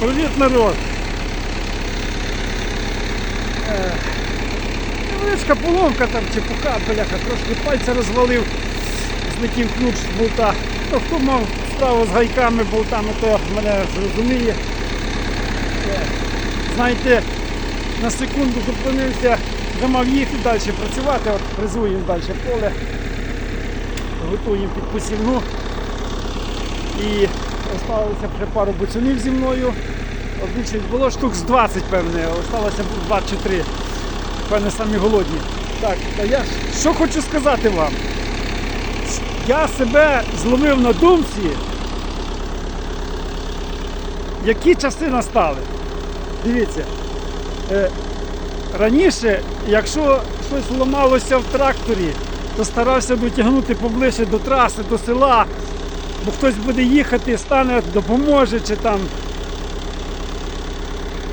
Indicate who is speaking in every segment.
Speaker 1: Привіт, народ! Е, Невеличка поломка там чепуха, бляха, трошки пальця розвалив, злетів ключ з болта. Ну, хто мав справу з гайками, болтами, то мене зрозуміє. Е, Знаєте, на секунду зупинився, вже мав їхати далі працювати, от фрезуємо далі поле, готуємо під посівну. І залишилося ще пару бочонів зі мною. Більше було штук з 20, певне, залишилося 2 чи 3. Певне, самі голодні. Так, та я що хочу сказати вам. Я себе зловив на думці, які часи настали. Дивіться, е, раніше, якщо щось ламалося в тракторі, то старався дотягнути поближче до траси, до села, бо хтось буде їхати, стане, допоможе чи там.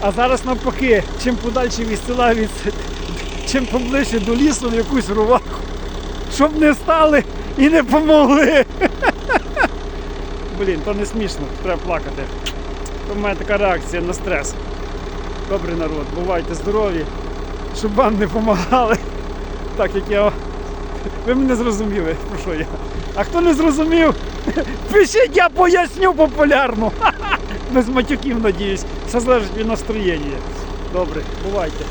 Speaker 1: А зараз навпаки, чим подальше від села, від, чим поближче до лісу в якусь руваку, щоб не стали і не помогли. Блін, то не смішно, треба плакати. То в мене така реакція на стрес. Добрий народ, бувайте здорові, щоб вам не допомагали. Так як я. Ви мене зрозуміли, про що я. А хто не зрозумів, пишіть, я поясню популярно. Без матюків, надіюсь. Все залежить від настроєння. Добре, бувайте.